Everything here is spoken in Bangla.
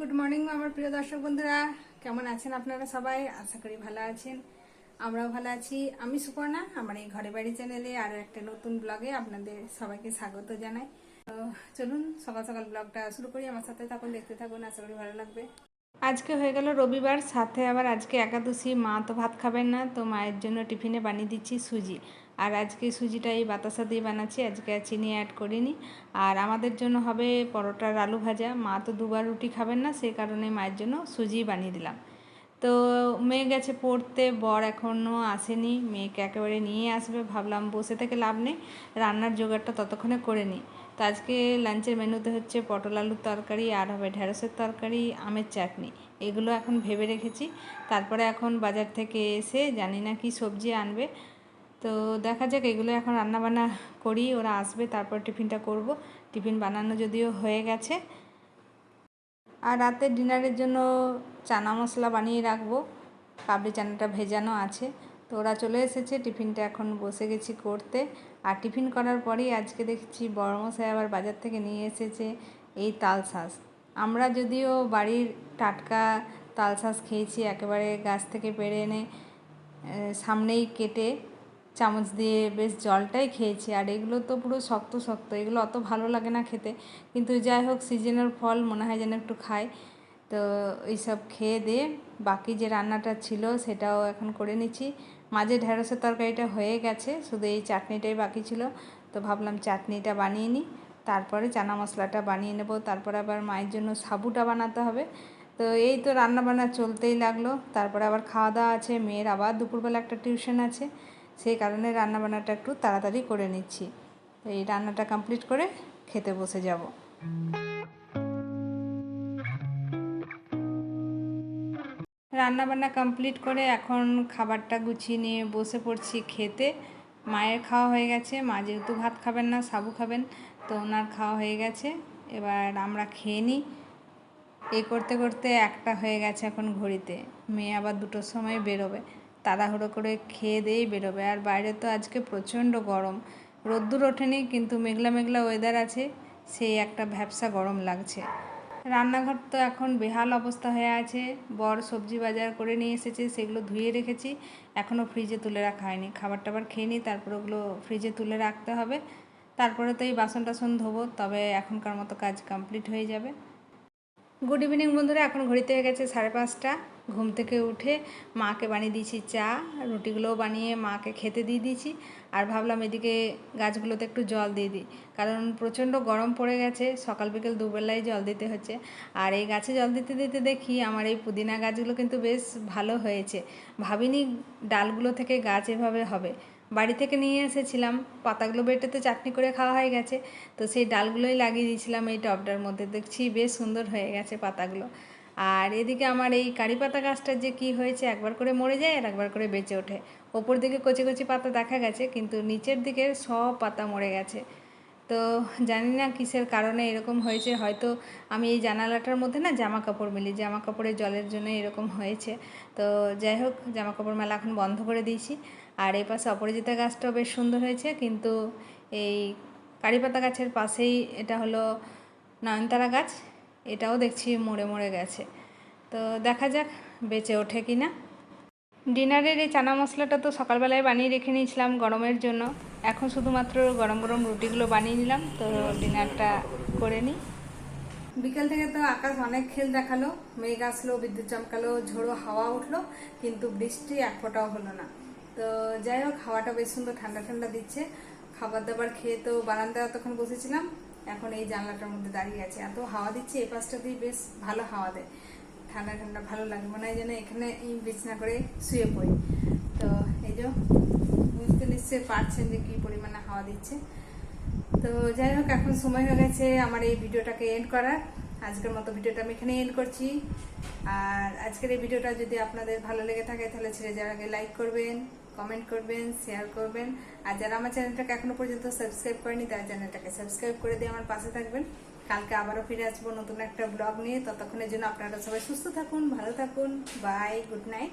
গুড মর্নিং আমার প্রিয় দর্শক বন্ধুরা। কেমন আছেন আপনারা সবাই? আশা করি ভালো আছেন। আমরাও ভালো আছি। আমি সুপর্ণা, আমার এই ঘরে বাড়ি চ্যানেলে আরও একটা নতুন ব্লগে আপনাদের সবাইকে স্বাগত জানাই। চলুন, সকাল সকাল ব্লগটা শুরু করি। আমার সাথে থাকুন, দেখতে থাকুন, আশা করি ভালো লাগবে। আজকে হয়ে গেল রবিবার, সাথে আবার আজকে একাদশী, মা তো ভাত খাবেন না, তো মায়ের জন্য টিফিনে বানিয়ে দিচ্ছি সুজি। আর আজকে সুজিটা এই বাতাসা দিয়ে বানাচ্ছি, আজকে আর চিনি অ্যাড করিনি। আর আমাদের জন্য হবে পরোটার আলু ভাজা। মা তো দুবার রুটি খাবেন না সেই কারণে মায়ের জন্য সুজি বানিয়ে দিলাম। তো মেয়ে গেছে পড়তে, বর এখনও আসেনি। মেয়েকে একেবারে নিয়ে আসবে, ভাবলাম বসে থেকে লাভ নেই, রান্নার জোগাড়টা ততক্ষণে করে নিই। তো আজকে লাঞ্চের মেনুতে হচ্ছে পটল আলুর তরকারি, আর হবে ঢেঁড়সের তরকারি, আমের চাটনি। এগুলো এখন ভেবে রেখেছি। তারপরে এখন বাজার থেকে এসে জানি না কি সবজি আনবে। তো দেখা যাক, এগুলো এখন রান্না বান্না করি, ওরা আসবে, তারপর টিফিনটা করব। টিফিন বানানো যদিও হয়ে গেছে। আর রাতের ডিনারের জন্য চানা মশলা বানিয়ে রাখব। কাবলি চানাটা ভেজানো আছে। তো ওরা চলে এসেছে, টিফিনটা এখন বসে গেছি করতে। আর টিফিন করার পরেই আজকে দেখছি বড়মশাই আবার বাজার থেকে নিয়ে এসেছে এই তাল শাঁস। আমরা যদিও বাড়ির টাটকা তাল শাঁস খেয়েছি, একেবারে গাছ থেকে পেরে এনে সামনেই কেটে চামচ দিয়ে বেশ জলটাই খেয়েছি। আর এগুলো তো পুরো শক্ত শক্ত, এগুলো অত ভালো লাগে না খেতে। কিন্তু যাই হোক, সিজনের ফল মনে হয় যেন একটু খাই। তো এইসব খেয়ে দিয়ে বাকি যে রান্নাটা ছিল সেটাও এখন করে নিচ্ছি। মাঝে ঢেঁড়সের তরকারিটা হয়ে গেছে, শুধু এই চাটনিটাই বাকি ছিল। তো ভাবলাম চাটনিটা বানিয়ে নিই, তারপরে চানা মশলাটা বানিয়ে নেব। তারপরে আবার মায়ের জন্য সাবুটা বানাতে হবে। তো এই তো রান্না বান্না চলতেই লাগল। তারপরে আবার খাওয়া দাওয়া আছে, মেয়ের আবার দুপুরবেলা একটা টিউশন আছে। সেই কারণে রান্নাবান্নাটা একটু তাড়াতাড়ি করে নিচ্ছি। তো এই রান্নাটা কমপ্লিট করে খেতে বসে যাব। রান্নাবান্না কমপ্লিট করে এখন খাবারটা গুছিয়ে নিয়ে বসে পড়ছি খেতে। মায়ের খাওয়া হয়ে গেছে। মা যেহেতু ভাত খাবেন না, সাবু খাবেন, তো ওনার খাওয়া হয়ে গেছে। এবার আমরা খেয়ে নিই। এই করতে করতে একটা হয়ে গেছে এখন ঘড়িতে। মেয়ে আবার দুটোর সময় বেরোবে। তাড়াহুড়ো করে খেয়ে দিয়েই বেরোবে। আর বাইরে তো আজকে প্রচণ্ড গরম। রোদ্দুর ওঠেনি, কিন্তু মেঘলা মেঘলা ওয়েদার আছে, সেই একটা ভ্যাবসা গরম লাগছে। রান্নাঘর তো এখন বেহাল অবস্থা হয়ে আছে। বর সবজি বাজার করে নিয়ে এসেছে, সেগুলো ধুয়ে রেখেছি। এখনও ফ্রিজে তুলে রাখা হয়নি। খাবার টাবার খেয়ে নিই, তারপর ওগুলো ফ্রিজে তুলে রাখতে হবে। তারপরে তো এই বাসন টাসন ধোবো, তবে এখনকার মতো কাজ কমপ্লিট হয়ে যাবে। গুড ইভিনিং বন্ধুরা। এখন ঘড়িতে হয়ে গেছে সাড়ে পাঁচটা। ঘুম থেকে উঠে মাকে বানিয়ে দিয়েছি চা, রুটিগুলোও বানিয়ে মাকে খেতে দিয়ে দিয়েছি। আর ভাবলাম এদিকে গাছগুলোতে একটু জল দিয়ে দিই। কারণ প্রচণ্ড গরম পড়ে গেছে, সকাল বিকেল দুবেলায় জল দিতে হচ্ছে। আর এই গাছে জল দিতে দিতে দেখি আমার এই পুদিনা গাছগুলো কিন্তু বেশ ভালো হয়েছে। ভাবিনি ডালগুলো থেকে গাছ এভাবে হবে। বাড়ি থেকে নিয়ে এসেছিলাম। পাতাগুলো বেটে তো চাটনি করে খাওয়া হয়ে গেছে। তো সেই ডালগুলোই লাগিয়ে দিয়েছিলাম এই টবটার মধ্যে। দেখছি বেশ সুন্দর হয়ে গেছে পাতাগুলো। আর এদিকে আমার এই কারি পাতা গাছটার যে কি হয়েছে, একবার করে মরে যায় আর একবার করে বেঁচে ওঠে। ওপর দিকে কচি কচি পাতা দেখা গেছে, কিন্তু নিচের দিকে সব পাতা মরে গেছে। তো জানি না কিসের কারণে এরকম হয়েছে। হয়তো আমি এই জানালাটার মধ্যে না জামা কাপড় মিলি জামা কাপড়ের জলের জন্য এরকম হয়েছে। তো যাই হোক জামা কাপড় মেলা এখন বন্ধ করে দিয়েছি। আর এই পাশে অপরাজিতা গাছটাও বেশ সুন্দর হয়েছে, কিন্তু এই কারিপাতা গাছের পাশেই এটা হলো নয়নতারা গাছ, এটাও দেখছি মরে মরে গেছে। তো দেখা যাক বেঁচে ওঠে কি না ডিনারের এই চানা মশলাটা তো সকালবেলায় বানিয়ে রেখে নিয়েছিলাম গরমের জন্য। এখন শুধুমাত্র গরম গরম রুটিগুলো বানিয়ে নিলাম, তো ডিনারটা করে নিই। বিকেল থেকে তো আকাশ অনেক খেল দেখাল, মেঘ আসলো, বিদ্যুৎ চমকালো, ঝোড়ো হাওয়া উঠল, কিন্তু বৃষ্টি এক ফোঁটাও হলো না। তো যাই হোক, হাওয়াটা বেশ সুন্দর, ঠান্ডা ঠান্ডা দিচ্ছে। খাবার দাবার খেয়ে তো বারান্দা তখন বসেছিলাম। এখন এই জানলাটার মধ্যে দাঁড়িয়ে আছে। এত হাওয়া দিচ্ছে এই পাশটা দিয়ে বেশ ভালো হাওয়া দেয়। ঠান্ডা ঠান্ডা ভালো লাগে, মনে হয় যেন এখানে এই বিছনা করে শুয়ে পড়ি। তো এই যে, বুঝতে নিশ্চয়ই পারছেন যে কি পরিমাণে হাওয়া দিচ্ছে। তো যাই হোক, এখন সময় হয়ে গেছে আমার এই ভিডিওটাকে এন্ড করার। আজকের মতো ভিডিওটা আমি এখানে এন্ড করছি। আর আজকের এই ভিডিওটা যদি আপনাদের ভালো লেগে থাকে, তাহলে ছেড়ে যাওয়ার আগে লাইক করবেন। কমেন্ট করবেন শেয়ার করবেন। আর যারা আমার চ্যানেলটাকে এখনও পর্যন্ত সাবস্ক্রাইব করেনি, তারা চ্যানেলটাকে সাবস্ক্রাইব করে দিয়ে আমার পাশে থাকবেন। কালকে আবারও ফিরে আসব নতুন একটা ব্লগ নিয়ে। ততক্ষণের জন্য আপনারা সবাই সুস্থ থাকুন, ভালো থাকুন। Bye good night